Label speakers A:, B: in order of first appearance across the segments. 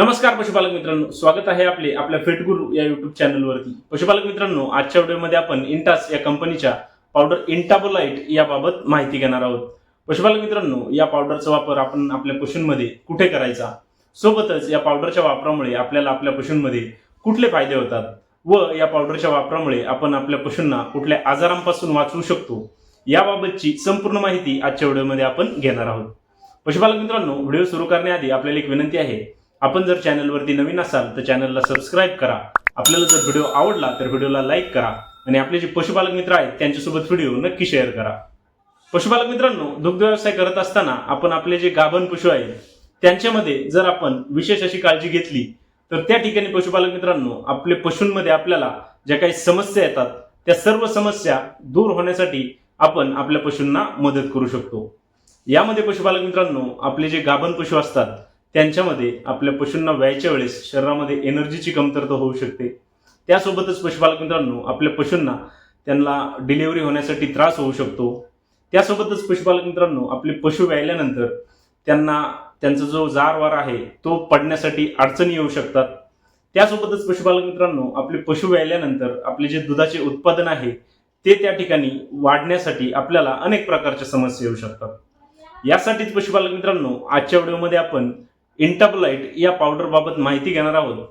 A: नमस्कार पशुपालक मित्रांनो स्वागत आहे आपले आपल्या फेटगुरु या युट्यूब चॅनलवरती पशुपालक मित्रांनो आजच्या व्हिडिओमध्ये आपण इंटास या कंपनीच्या पावडर इंटाबोलाइट याबाबत माहिती घेणार आहोत. पशुपालक मित्रांनो या पावडरचा वापर आपण आपल्या पशूंमध्ये कुठे करायचा? सोबतच या पावडरच्या वापरामुळे आपल्याला आपल्या पशूंमध्ये कुठले फायदे होतात? व या पावडरच्या वापरामुळे आपण आपल्या पशूंना कुठल्या आजारांपासून वाचवू शकतो? याबाबतची संपूर्ण माहिती आजच्या व्हिडिओमध्ये आपण घेणार आहोत. पशुपालक मित्रांनो व्हिडिओ सुरू करण्याआधी आपल्याला एक विनंती आहे. आपण जर चॅनलवरती नवीन असाल तर चॅनलला सबस्क्राईब करा. आपल्याला जर व्हिडिओ आवडला तर व्हिडिओला लाईक करा. आणि आपले जे पशुपालक मित्र आहेत त्यांच्यासोबत व्हिडिओ नक्की शेअर करा. पशुपालक मित्रांनो दुग्ध व्यवसाय करत असताना आपण आपले जे गाभण पशु आहेत त्यांच्यामध्ये जर आपण विशेष अशी काळजी घेतली तर त्या ठिकाणी पशुपालक मित्रांनो आपले पशूंमध्ये आपल्याला ज्या काही समस्या येतात त्या सर्व समस्या दूर होण्यासाठी आपण आपल्या पशूंना मदत करू शकतो. यामध्ये पशुपालक मित्रांनो आपले जे गाभण पशु असतात त्यांच्यामध्ये आपल्या पशूंना व्यायच्या वेळेस शरीरामध्ये एनर्जीची कमतरता होऊ शकते. त्यासोबतच पशुपालक मित्रांनो आपल्या पशूंना त्यांना डिलिव्हरी होण्यासाठी त्रास होऊ शकतो. त्यासोबतच पशुपालक मित्रांनो आपले पशु व्यायल्यानंतर त्यांना त्यांचा जो जारवार आहे तो पडण्यासाठी अडचणी येऊ शकतात. त्यासोबतच पशुपालक मित्रांनो आपले पशु व्यायल्यानंतर आपले जे दुधाचे उत्पादन आहे ते त्या ठिकाणी वाढण्यासाठी आपल्याला अनेक प्रकारच्या समस्या येऊ शकतात. यासाठीच पशुपालक मित्रांनो आजच्या व्हिडिओमध्ये आपण इंटाबलाइट या पावडरबाबत माहिती घेणार आहोत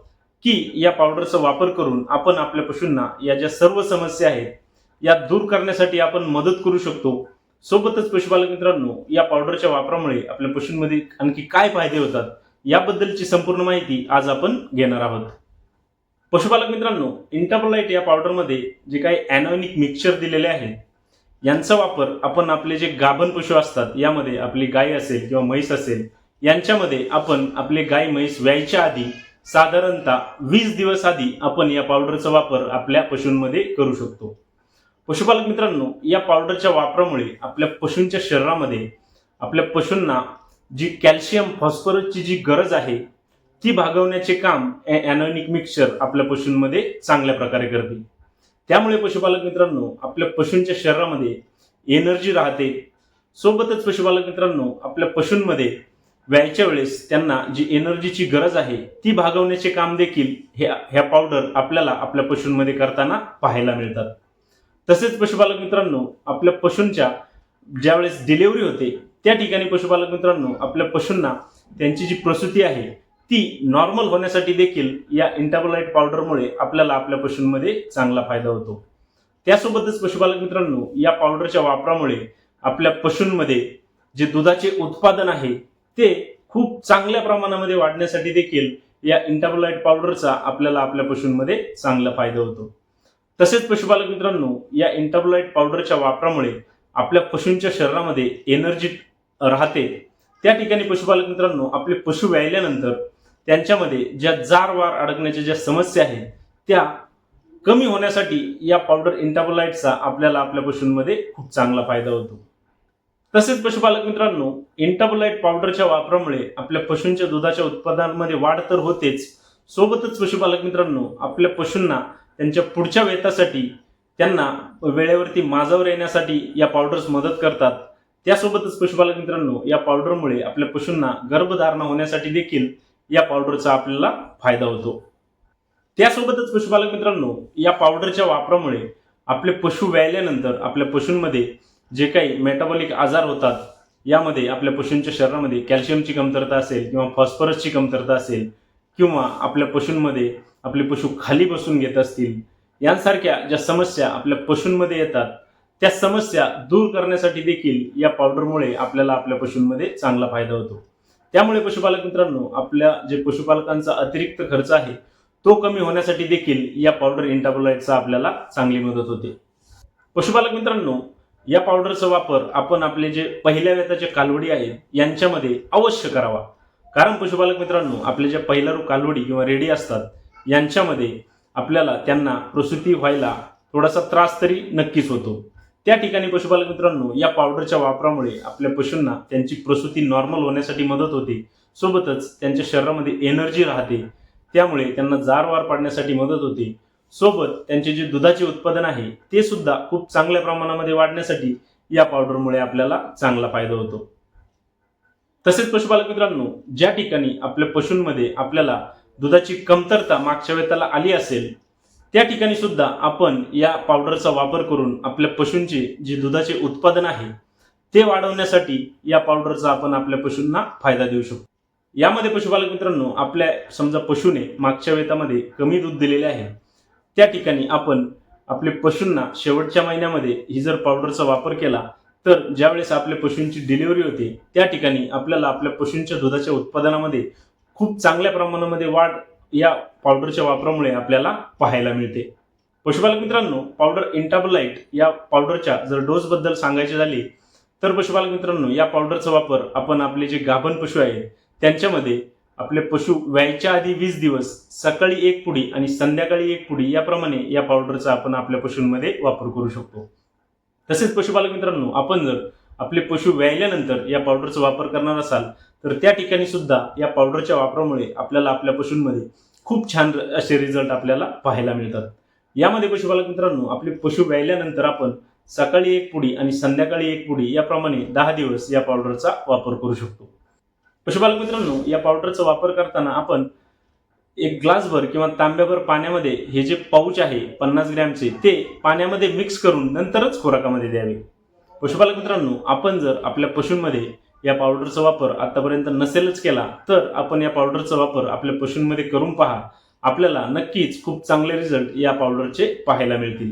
A: की या पावडरचा वापर करून आपण आपल्या पशूंना या ज्या सर्व समस्या आहेत या दूर करण्यासाठी आपण मदत करू शकतो. सोबतच पशुपालक मित्रांनो या पावडरच्या वापरामुळे आपल्या पशूंमध्ये आणखी काय फायदे होतात याबद्दलची संपूर्ण माहिती आज आपण घेणार आहोत. पशुपालक मित्रांनो इंटाबलाइट या पावडरमध्ये जे काही अॅनॉनिक मिक्सचर दिलेले आहे यांचा वापर आपण आपले जे गाभण पशु असतात यामध्ये आपली गाय असेल किंवा म्हैस असेल यांच्यामध्ये आपण आपले गाय म्हैस व्यायच्या आधी साधारणतः वीस दिवस आधी आपण या पावडरचा वापर आपल्या पशूंमध्ये करू शकतो. पशुपालक मित्रांनो या पावडरच्या वापरामुळे आपल्या पशूंच्या शरीरामध्ये आपल्या पशूंना जी कॅल्शियम फॉस्फरसची जी गरज आहे ती भागवण्याचे काम अॅनॉनिक मिक्सचर आपल्या पशूंमध्ये चांगल्या प्रकारे करते. त्यामुळे पशुपालक मित्रांनो आपल्या पशूंच्या शरीरामध्ये एनर्जी राहते. सोबतच पशुपालक मित्रांनो आपल्या पशूंमध्ये व्यायच्या वेळेस त्यांना जी एनर्जीची गरज आहे ती भागवण्याचे काम देखील ह्या ह्या पावडर आपल्याला आपल्या पशूंमध्ये करताना पाहायला मिळतात. तसेच पशुपालक मित्रांनो आपल्या पशूंच्या ज्यावेळेस डिलिव्हरी होते त्या ठिकाणी पशुपालक मित्रांनो आपल्या पशूंना त्यांची जी प्रसूती आहे ती नॉर्मल होण्यासाठी देखील या इंटाबोलाइट पावडरमुळे आपल्याला आपल्या पशूंमध्ये चांगला फायदा होतो. त्यासोबतच पशुपालक मित्रांनो या पावडरच्या वापरामुळे आपल्या पशूंमध्ये जे दुधाचे उत्पादन आहे ते खूप चांगल्या प्रमाणामध्ये वाढण्यासाठी देखील या इंटाबोलाइट पावडरचा आपल्याला आपल्या पशूंमध्ये चांगला फायदा होतो. तसेच पशुपालक मित्रांनो या इंटाबोलाइट पावडरच्या वापरामुळे आपल्या पशूंच्या शरीरामध्ये एनर्जी राहते. त्या ठिकाणी पशुपालक मित्रांनो आपले पशु व्यायल्यानंतर त्यांच्यामध्ये ज्या जार वार अडकण्याच्या ज्या समस्या आहेत त्या कमी होण्यासाठी या पावडर इंटाबोलाइटचा आपल्याला आपल्या पशूंमध्ये खूप चांगला फायदा होतो. तसेच पशुपालक मित्रांनो इंटाबोलाइट पावडरच्या वापरामुळे आपल्या पशूंच्या दुधाच्या उत्पादनामध्ये वाढ तर होतेच. सोबतच पशुपालक मित्रांनो आपल्या पशूंना त्यांच्या पुढच्या वेतासाठी त्यांना वेळेवरती माजावर येण्यासाठी या पावडर्स मदत करतात. त्यासोबतच पशुपालक मित्रांनो या पावडरमुळे आपल्या पशूंना गर्भधारणा होण्यासाठी देखील या पावडरचा आपल्याला फायदा होतो. त्यासोबतच पशुपालक मित्रांनो या पावडरच्या वापरामुळे आपले पशु व्यायल्यानंतर आपल्या पशूंमध्ये जे काही मेटाबॉलिक आजार होतात यामध्ये आपल्या पशूंच्या शरीरामध्ये कॅल्शियमची कमतरता असेल किंवा फॉस्फरसची कमतरता असेल किंवा आपल्या पशूंमध्ये आपले पशु खाली बसून घेत असतील यांसारख्या ज्या समस्या आपल्या पशूंमध्ये येतात त्या समस्या दूर करण्यासाठी देखील या पावडरमुळे आपल्याला आपल्या पशूंमध्ये चांगला फायदा होतो. त्यामुळे पशुपालक मित्रांनो आपल्या जे पशुपालकांचा अतिरिक्त खर्च आहे तो कमी होण्यासाठी देखील या पावडर इंटाबोलाइटचा आपल्याला चांगली मदत होते. पशुपालक मित्रांनो या पावडरचा वापर आपण आपले जे पहिल्या वेताचे कालवडी आहेत यांच्यामध्ये अवश्य करावा. कारण पशुपालक मित्रांनो आपले ज्या पहिलारू कालवडी किंवा रेडी असतात यांच्यामध्ये आपल्याला त्यांना प्रसूती व्हायला थोडासा त्रास तरी नक्कीच होतो. त्या ठिकाणी पशुपालक मित्रांनो या पावडरच्या वापरामुळे आपल्या पशूंना त्यांची प्रसूती नॉर्मल होण्यासाठी मदत होते. सोबतच त्यांच्या शरीरामध्ये एनर्जी राहते. त्यामुळे त्यांना जारवार पाडण्यासाठी मदत होते. सोबत त्यांचे जे दुधाचे उत्पादन आहे ते सुद्धा खूप चांगल्या प्रमाणामध्ये वाढण्यासाठी या पावडरमुळे आपल्याला चांगला फायदा होतो. तसेच पशुपालक मित्रांनो ज्या ठिकाणी आपल्या पशूंमध्ये आपल्याला दुधाची कमतरता मागच्या वेताला आली असेल त्या ठिकाणी सुद्धा आपण या पावडरचा वापर करून आपल्या पशूंचे जे दुधाचे उत्पादन आहे ते वाढवण्यासाठी या पावडरचा आपण आपल्या पशूंना फायदा देऊ शकतो. यामध्ये पशुपालक मित्रांनो आपल्या समजा पशूने मागच्या वेतामध्ये कमी दूध दिलेले आहे त्या ठिकाणी आपण आपल्या पशूंना शेवटच्या महिन्यामध्ये ही जर पावडरचा वापर केला तर ज्यावेळेस आपल्या पशूंची डिलिव्हरी होते त्या ठिकाणी आपल्याला आपल्या पशूंच्या दुधाच्या उत्पादनामध्ये खूप चांगल्या प्रमाणामध्ये वाढ या पावडरच्या वापरामुळे आपल्याला पाहायला मिळते. पशुपालक मित्रांनो पावडर इंटाबलाइट या पावडरच्या जर डोसबद्दल सांगायचे झाले तर पशुपालक मित्रांनो या पावडरचा वापर आपण आपले जे गाभण पशु आहेत त्यांच्यामध्ये आपले पशु व्यायच्या आधी वीस दिवस सकाळी एक पुडी आणि संध्याकाळी एक पुडी याप्रमाणे या पावडरचा आपण आपल्या पशूंमध्ये वापर करू शकतो. तसेच पशुपालक मित्रांनो आपण जर आपले पशु व्यायल्यानंतर या पावडरचा वापर करणार असाल तर त्या ठिकाणी सुद्धा या पावडरच्या वापरामुळे आपल्याला आपल्या पशूंमध्ये खूप छान असे रिझल्ट आपल्याला पाहायला मिळतात. यामध्ये पशुपालक मित्रांनो आपले पशु व्यायल्यानंतर आपण सकाळी एक पुडी आणि संध्याकाळी एक पुडी याप्रमाणे दहा दिवस या पावडरचा वापर करू शकतो. पशुपालक मित्रांनो या पावडरचा वापर करताना आपण एक ग्लासभर किंवा तांब्याभर पाण्यामध्ये हे जे पाऊच आहे पन्नास ग्रॅमचे ते पाण्यामध्ये मिक्स करून नंतरच खोराकामध्ये द्यावे. पशुपालक मित्रांनो आपण जर आपल्या पशूंमध्ये या पावडरचा वापर आतापर्यंत नसेलच केला तर आपण या पावडरचा वापर आपल्या पशूंमध्ये करून पहा. आपल्याला नक्कीच खूप चांगले रिझल्ट या पावडरचे पाहायला मिळतील.